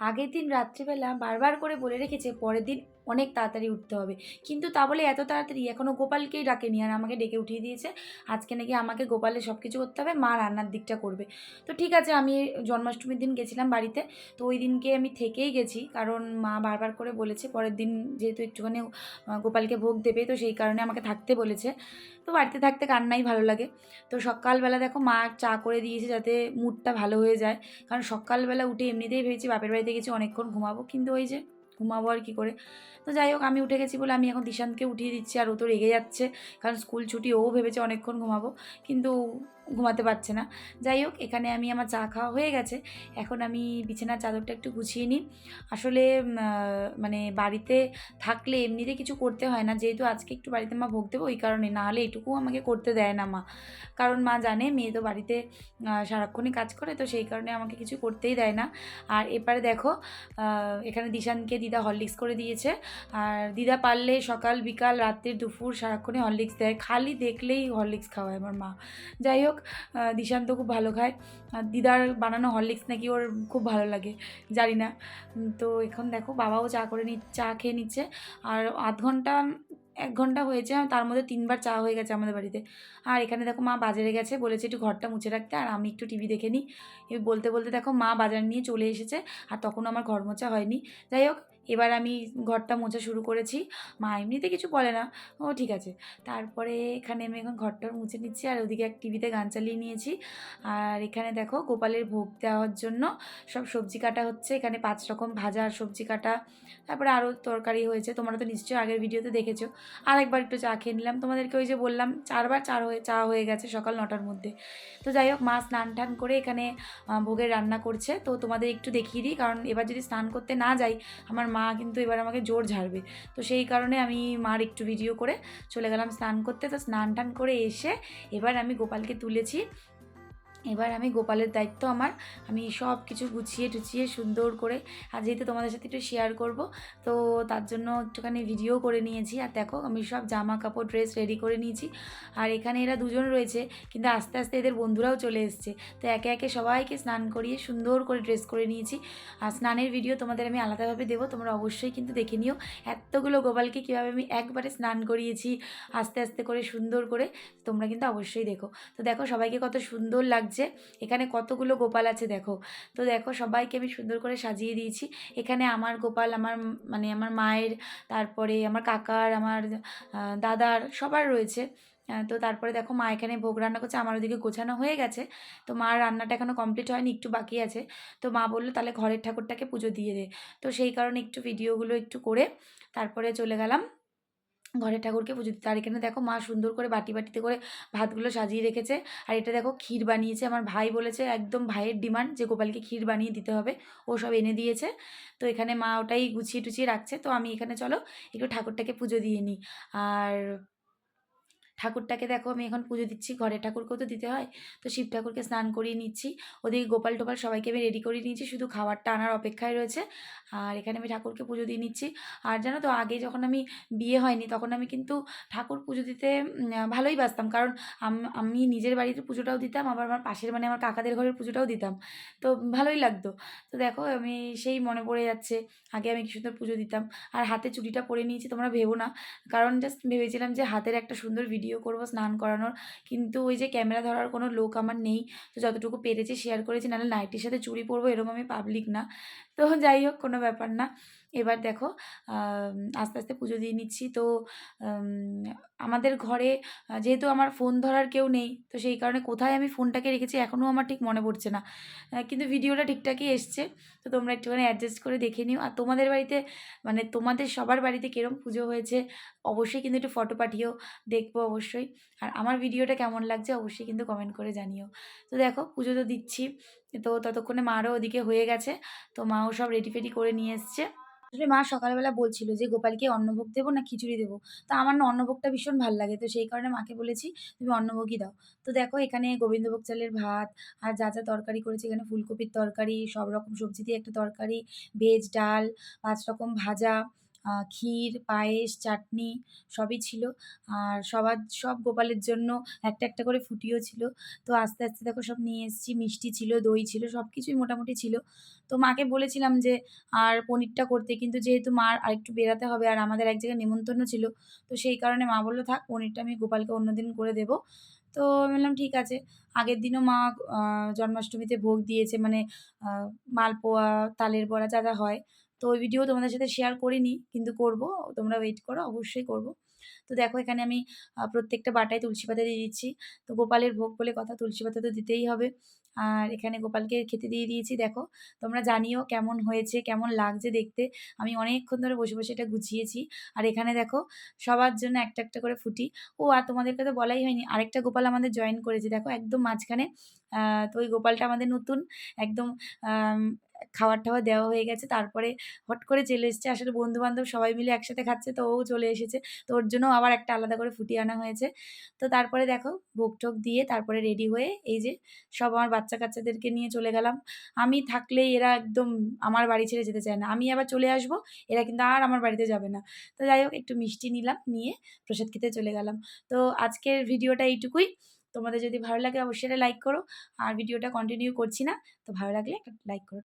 আগের দিন রাত্রিবেলা বারবার করে বলে রেখেছে পরের দিন অনেক তাড়াতাড়ি উঠতে হবে। কিন্তু তা বলে এত তাড়াতাড়ি? এখনও গোপালকেই ডাকেনি আর আমাকে ডেকে উঠিয়ে দিয়েছে। আজকে নাকি আমাকে গোপালের সব কিছু করতে হবে, মা রান্নার দিকটা করবে। তো ঠিক আছে, আমি জন্মাষ্টমীর দিন গেছিলাম বাড়িতে। তো ওই দিনকে আমি থেকেই গেছি, কারণ মা বারবার করে বলেছে, পরের দিন যেহেতু একটুখানি গোপালকে ভোগ দেবে, তো সেই কারণে আমাকে থাকতে বলেছে। তো বাড়িতে থাকতে কান্নাই ভালো লাগে। তো সকালবেলা দেখো, মা চা করে দিয়েছে যাতে মুডটা ভালো হয়ে যায়। কারণ সকালবেলা উঠে এমনিতেই ভেবেছি বাপের বাড়িতে গেছি, অনেকক্ষণ ঘুমাবো। কিন্তু ওই যে ঘুমাবো আর কী করে। তো যাই হোক, আমি উঠে গেছি বলে আমি এখন দিশান্তকে উঠিয়ে দিচ্ছি আর ও তো রেগে যাচ্ছে। কারণ স্কুল ছুটি, ও ভেবেছে অনেকক্ষণ ঘুমাবো। কিন্তু ঘুমাতে পারছে না। যাই হোক, এখানে আমি আমার চা খাওয়া হয়ে গেছে। এখন আমি বিছানার চাদরটা একটু গুছিয়ে নিই। আসলে মানে বাড়িতে থাকলে এমনিতে কিছু করতে হয় না। যেহেতু আজকে একটু বাড়িতে মা ভোগ দেবো, ওই কারণে। না হলে এটুকু আমাকে করতে দেয় না মা। কারণ মা জানে, মেয়ে তো বাড়িতে সারাক্ষণই কাজ করে, তো সেই কারণে আমাকে কিছু করতেই দেয় না। আর এপারে দেখো এখানে দিশানকে দিদা হরলিক্স করে দিয়েছে। আর দিদা পারলে সকাল, বিকাল, রাত্রির, দুপুর সারাক্ষণই হরলিক্স দেয়। খালি দেখলেই হরলিক্স খাওয়ায় আমার মা। যাই হোক আহ, দিশান তো খুব ভালো খায়। আর দিদার বানানো হরলিক্স নাকি ওর খুব ভালো লাগে জানি না। তো এখন দেখো বাবাও চা করে নি চা খেয়ে নিচ্ছে। আর আধ ঘণ্টা এক ঘণ্টা হয়েছে তার মধ্যে তিনবার চা হয়ে গেছে আমাদের বাড়িতে। আর এখানে দেখো মা বাজারে গেছে বলেছে একটু ঘরটা মুছে রাখতে আর আমি একটু টিভি দেখে নিই বলতে বলতে দেখো মা বাজার নিয়ে চলে এসেছে আর তখন আমার ঘর মোছা হয়নি। যাই হোক এবার আমি ঘরটা মোছা শুরু করেছি। মা এমনিতে কিছু বলে না। ও ঠিক আছে। তারপরে এখানে আমি এখন ঘরটা মুছে নিচ্ছি আর ওদিকে এক টিভিতে গান চালিয়ে নিয়েছি। আর এখানে দেখো গোপালের ভোগ দেওয়ার জন্য সব সবজি কাটা হচ্ছে। এখানে পাঁচ রকম ভাজা আর সবজি কাটা। তারপরে আরও তরকারি হয়েছে। তোমরা তো নিশ্চয়ই আগের ভিডিওতে দেখেছ। আর একবার একটু চা খেয়ে নিলাম। তোমাদেরকে ওই যে বললাম, চারবার চার হয়ে, চা হয়ে গেছে সকাল নটার মধ্যে। তো যাই হোক, মা স্নান টান করে এখানে ভোগের রান্না করছে। তো তোমাদের একটু দেখিয়ে দিই। কারণ এবার যদি স্নান করতে না যাই, আমার মা কিন্তু এবার আমাকে জোর ঝাড়বে। তো সেই কারণে আমি মার একটু ভিডিও করে চলে গেলাম স্নান করতে। তো স্নান টান করে এসে এবার আমি গোপালকে তুলেছি। এবার আমি গোপালের দায়িত্ব আমার। আমি সব কিছু গুছিয়ে টুছিয়ে সুন্দর করে, আর যেহেতু তোমাদের সাথে একটু শেয়ার করব, তো তার জন্য একটুখানি ভিডিও করে নিয়েছি। আর দেখো, আমি সব জামা কাপড় ড্রেস রেডি করে নিয়েছি। আর এখানে এরা দুজন রয়েছে, কিন্তু আস্তে আস্তে এদের বন্ধুরাও চলে এসছে। তো একে একে সবাইকে স্নান করিয়ে সুন্দর করে ড্রেস করে নিয়েছি। আর স্নানের ভিডিও তোমাদের আমি আলাদাভাবে দেবো, তোমরা অবশ্যই কিন্তু দেখে নিও। এতগুলো গোপালকে কীভাবে আমি একবারে স্নান করিয়েছি, আস্তে আস্তে করে সুন্দর করে, তোমরা কিন্তু অবশ্যই দেখো। তো দেখো, সবাইকে কত সুন্দর লাগছে। এখানে কতগুলো গোপাল আছে দেখো। তো দেখো সবাইকে আমি সুন্দর করে সাজিয়ে দিয়েছি। এখানে আমার গোপাল, আমার মানে আমার মায়ের, তারপরে আমার কাকার, আমার দাদার সবার রয়েছে। তো তারপরে দেখো মা এখানে ভোগ রান্না করছে, আমার ওদিকে গোছানো হয়ে গেছে। তো মার রান্নাটা এখনও কমপ্লিট হয়নি, একটু বাকি আছে। তো মা বলল তাহলে ঘরের ঠাকুরটাকে পুজো দিয়ে দে। তো সেই কারণে একটু ভিডিওগুলো একটু করে তারপরে চলে গেলাম ঘরের ঠাকুরকে পুজো দিতে। আর এখানে দেখো মা সুন্দর করে বাটি বাটিতে করে ভাতগুলো সাজিয়ে রেখেছে। আর এটা দেখো ক্ষীর বানিয়েছে। আমার ভাই বলেছে, একদম ভাইয়ের ডিমান্ড যে গোপালকে ক্ষীর বানিয়ে দিতে হবে। ও সব এনে দিয়েছে। তো এখানে মা ওটাই গুছিয়ে টুছিয়ে রাখছে। তো আমি এখানে চলো একটু ঠাকুরটাকে পুজো দিয়ে নিই। আর ঠাকুরটাকে দেখো আমি এখন পুজো দিচ্ছি ঘরের ঠাকুরকেও তো দিতে হয়। তো শিব ঠাকুরকে স্নান করিয়ে নিচ্ছি। ওদিকে গোপাল টোপাল সবাইকে আমি রেডি করিয়ে নিয়েছি, শুধু খাবারটা আনার অপেক্ষায় রয়েছে। আর এখানে আমি ঠাকুরকে পুজো দিয়ে নিচ্ছি। আর জানো তো, আগে যখন আমি বিয়ে হয়নি, তখন আমি কিন্তু ঠাকুর পুজো দিতে ভালোই বাসতাম। কারণ আমি নিজের বাড়িতে পুজোটাও দিতাম, আবার আমার পাশের মানে আমার কাকাদের ঘরের পুজোটাও দিতাম। তো ভালোই লাগতো। তো দেখো, আমি সেই মনে পড়ে যাচ্ছে, আগে আমি কি সুন্দর পুজো দিতাম। আর হাতে চুড়িটা পরে নিয়েছি, তোমরা ভেবো না। কারণ জাস্ট ভেবেছিলাম যে হাতের একটা সুন্দর ভিডিও করব, স্নান করানোর। কিন্তু ওই যে ক্যামেরা ধরার কোনো লোক আমার নেই। তো যতটুকু পেরেছি শেয়ার করেছি, নাহলে নাইটির সাথে চুরি পরবো, এরকম আমি পাবলিক না। তো যাই হোক, কোনো ব্যাপার না। এবার দেখো আস্তে আস্তে পুজো দিয়ে নিচ্ছি। তো আমাদের ঘরে যেহেতু আমার ফোন ধরার কেউ নেই, তো সেই কারণে কোথায় আমি ফোনটাকে রেখেছি এখনও আমার ঠিক মনে পড়ছে না। কিন্তু ভিডিওটা ঠিকঠাকই এসছে, তো তোমরা একটুখানি অ্যাডজাস্ট করে দেখে নিও। আর তোমাদের বাড়িতে মানে তোমাদের সবার বাড়িতে কিরম পুজো হয়েছে, অবশ্যই কিন্তু একটু ফটো পাঠিও, দেখব অবশ্যই। আর আমার ভিডিওটা কেমন লাগছে, অবশ্যই কিন্তু কমেন্ট করে জানিও। তো দেখো, পুজো তো দিচ্ছি। তো ততক্ষণে মারও ওদিকে হয়ে গেছে। তো মাও সব রেডি ফেডি করে নিয়ে এসছে। আসলে মা সকালবেলা বলছিল যে, গোপালকে অন্নভোগ দেবো না খিচুড়ি দেবো? তো আমার না অন্নভোগটা ভীষণ ভালো লাগে। তো সেই কারণে মাকে বলেছি, তুমি অন্নভোগই দাও। তো দেখো এখানে গোবিন্দভোগ চালের ভাত আর যা যা তরকারি করেছে, এখানে ফুলকপির তরকারি, সব রকম সবজি দিয়ে একটা তরকারি, ভেজ ডাল, পাঁচ রকম ভাজা ক্ষীর, পায়েস, চাটনি সবই ছিল। আর সবার, সব গোপালের জন্য একটা একটা করে ফুটিও ছিল। তো আস্তে আস্তে দেখো সব নিয়ে এসেছি। মিষ্টি ছিল, দই ছিল সব কিছুই মোটামুটি ছিল। তো মাকে বলেছিলাম যে, আর পনিরটা করতে। কিন্তু যেহেতু মার আরেকটু বেরাতে হবে আর আমাদের এক জায়গায় নেমন্তন্ন ছিল, তো সেই কারণে মা বলল, থাক, পনিরটা আমি গোপালকে অন্য দিন করে দেবো। তো আমি বললাম, ঠিক আছে। আগের দিনও মা জন্মাষ্টমীতে ভোগ দিয়েছে মানে মালপোয়া, তালের বড়া যা যা হয়। তো ওই ভিডিও তোমাদের সাথে শেয়ার করিনি, কিন্তু করব। তোমরা ওয়েট করো, অবশ্যই করব। তো দেখো এখানে আমি প্রত্যেকটা বাটায় তুলসী পাতা দিয়ে দিচ্ছি। তো গোপালের ভোগ বলে কথা তুলসী পাতা তো দিতেই হবে। আর এখানে গোপালকে খেতে দিয়ে দিয়েছি, দেখো। তোমরা জানিও কেমন হয়েছে, কেমন লাগছে দেখতে। আমি অনেকক্ষণ ধরে বসে বসে এটা গুছিয়েছি। আর এখানে দেখো, সবার জন্য একটা একটা করে ফুটি। ও, আর তোমাদেরকে তো বলাই হয়নি, আরেকটা গোপাল আমাদের জয়েন করেছে। দেখো, একদম মাঝখানে তো ওই গোপালটা আমাদের নতুন। একদম খাবার টাবার দেওয়া হয়ে গেছে। তারপরে হট করে চলে এসছে। আসলে বন্ধুবান্ধব সবাই মিলে একসাথে খাচ্ছে, তো ও চলে এসেছে। তো ওর জন্য আবার একটা আলাদা করে ফুটিয়ে আনা হয়েছে। তো তারপরে দেখো ভোগ টোক দিয়ে তারপরে রেডি হয়ে এই যে সব আমার বাচ্চা কাচ্চাদেরকে নিয়ে চলে গেলাম। আমি থাকলে এরা একদম আমার বাড়ি ছেড়ে যেতে চায় না। আমি আবার চলে আসব, এরা কিন্তু আর আমার বাড়িতে যাবে না। তো যাই হোক, একটু মিষ্টি নিলাম, নিয়ে প্রসাদ খেতে চলে গেলাম। তো আজকের ভিডিওটা এইটুকুই। তোমাদের যদি ভালো লাগে অবশ্যই লাইক করো। আর ভিডিওটা কন্টিনিউ করছি না, তো ভালো লাগলে একটা লাইক করো।